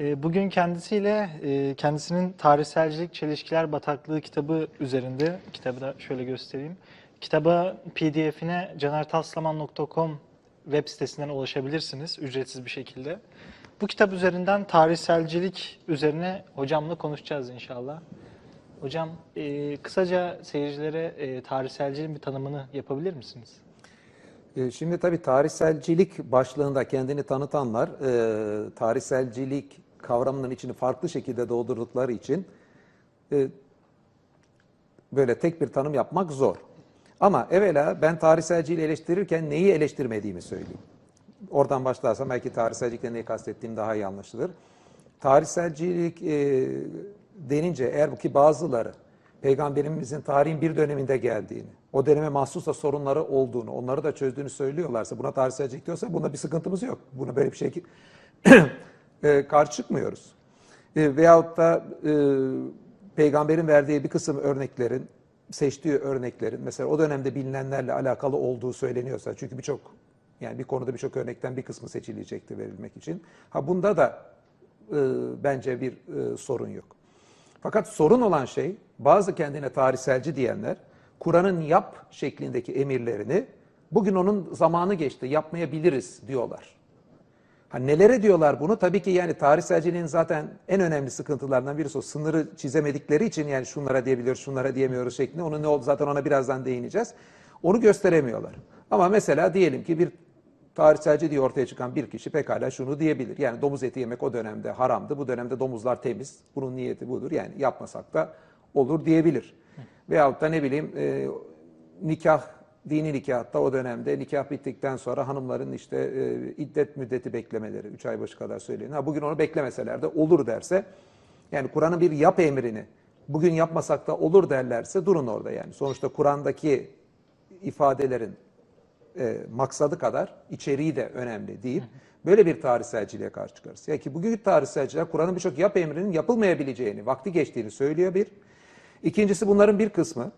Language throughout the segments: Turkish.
E, Bugün kendisiyle e, kendisinin Tarihselcilik Çelişkiler Bataklığı kitabı üzerinde, kitabı da şöyle göstereyim. Kitaba pdf'ine canertaslaman.com web sitesinden ulaşabilirsiniz ücretsiz bir şekilde. Bu kitap üzerinden tarihselcilik üzerine hocamla konuşacağız inşallah. Hocam e, kısaca seyircilere e, tarihselciliğin bir tanımını yapabilir misiniz? E, Şimdi tabii tarihselcilik başlığında kendini tanıtanlar e, tarihselcilik kavramının içini farklı şekilde doldurdukları için e, böyle tek bir tanım yapmak zor. Ama evvela ben tarihselciliği eleştirirken neyi eleştirmediğimi söyleyeyim. Oradan başlarsam belki tarihselcilikle neyi kastettiğim daha iyi anlaşılır. Tarihselcilik e, denince eğer bu ki bazıları Peygamberimizin tarihin bir döneminde geldiğini, o döneme mahsus da sorunları olduğunu, onları da çözdüğünü söylüyorlarsa, buna tarihselcilik diyorsa bunda bir sıkıntımız yok. Buna böyle bir şey e, karşı çıkmıyoruz. E, veyahut da e, peygamberin verdiği bir kısım örneklerin, seçtiği örneklerin mesela o dönemde bilinenlerle alakalı olduğu söyleniyorsa, çünkü birçok yani bir konuda birçok örnekten bir kısmı seçilecekti verilmek için. Ha bunda da e, bence bir e, sorun yok. Fakat sorun olan şey bazı kendine tarihselci diyenler Kur'an'ın yap şeklindeki emirlerini bugün onun zamanı geçti yapmayabiliriz diyorlar. Ha nelere diyorlar bunu? Tabii ki yani tarihselciliğin zaten en önemli sıkıntılarından birisi o sınırı çizemedikleri için yani şunlara diyebiliyoruz, şunlara diyemiyoruz şeklinde. Onun ne oldu zaten ona birazdan değineceğiz. Onu gösteremiyorlar. Ama mesela diyelim ki bir tarihselci diye ortaya çıkan bir kişi pekala şunu diyebilir. Yani domuz eti yemek o dönemde haramdı. Bu dönemde domuzlar temiz. Bunun niyeti budur. Yani yapmasak da olur diyebilir. Veyahut da ne bileyim e, nikah, dini nikahta o dönemde nikah bittikten sonra hanımların işte e, iddet müddeti beklemeleri, 3 ay başı kadar söyleniyor. Ha, bugün onu beklemeseler de olur derse, yani Kur'an'ın bir yap emrini bugün yapmasak da olur derlerse durun orada yani. Sonuçta Kur'an'daki ifadelerin e, maksadı kadar içeriği de önemli deyip böyle bir tarihselciliğe karşı çıkarız. Ya ki bugünkü tarihselciler Kur'an'ın birçok yap emrinin yapılmayabileceğini, vakti geçtiğini söylüyor bir. İkincisi bunların bir kısmı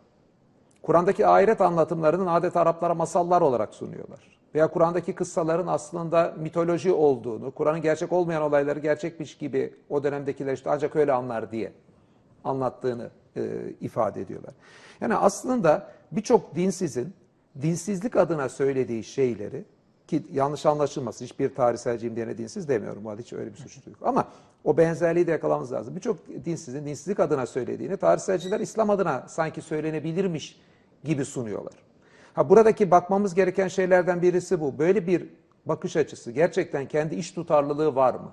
Kur'an'daki ahiret anlatımlarının adeta Araplara masallar olarak sunuyorlar. Veya Kur'an'daki kıssaların aslında mitoloji olduğunu, Kur'an'ın gerçek olmayan olayları gerçekmiş gibi o dönemdekiler işte ancak öyle anlar diye anlattığını e, ifade ediyorlar. Yani aslında birçok dinsizin dinsizlik adına söylediği şeyleri ki yanlış anlaşılmasın hiçbir tarihselciyim diyene dinsiz demiyorum. Bu hiç öyle bir suç yok. Ama o benzerliği de yakalamamız lazım. Birçok dinsizin dinsizlik adına söylediğini tarihselciler İslam adına sanki söylenebilirmiş gibi sunuyorlar. Ha buradaki bakmamız gereken şeylerden birisi bu. Böyle bir bakış açısı gerçekten kendi iş tutarlılığı var mı?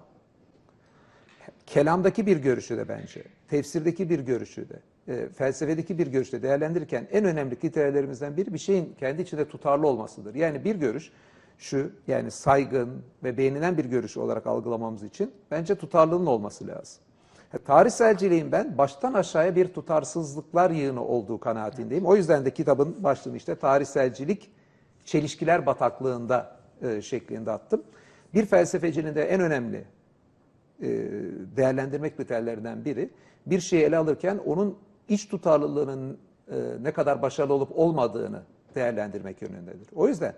kelamdaki bir görüşü de bence, tefsirdeki bir görüşü de, e, felsefedeki bir görüşü de değerlendirirken en önemli kriterlerimizden biri bir şeyin kendi içinde tutarlı olmasıdır. Yani bir görüş şu, yani saygın ve beğenilen bir görüş olarak algılamamız için bence tutarlılığın olması lazım. E, Tarihselciliğin ben baştan aşağıya bir tutarsızlıklar yığını olduğu kanaatindeyim. O yüzden de kitabın başlığını işte tarihselcilik çelişkiler bataklığında e, şeklinde attım. Bir felsefecinin de en önemli e, değerlendirme kriterlerinden biri bir şeyi ele alırken onun iç tutarlılığının e, ne kadar başarılı olup olmadığını değerlendirmek yönündedir. O yüzden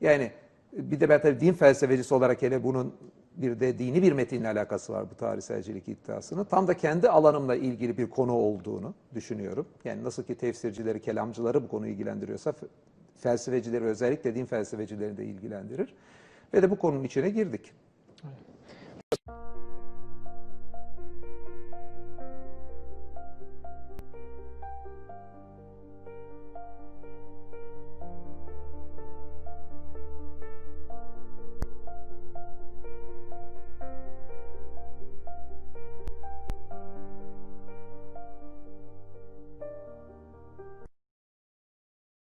yani bir de ben tabii din felsefecisi olarak hele bunun bir de dini bir metinle alakası var bu tarihselcilik iddiasını. Tam da kendi alanımla ilgili bir konu olduğunu düşünüyorum. Yani nasıl ki tefsircileri, kelamcıları bu konu ilgilendiriyorsa felsefecileri özellikle din felsefecileri de ilgilendirir. Ve de bu konunun içine girdik.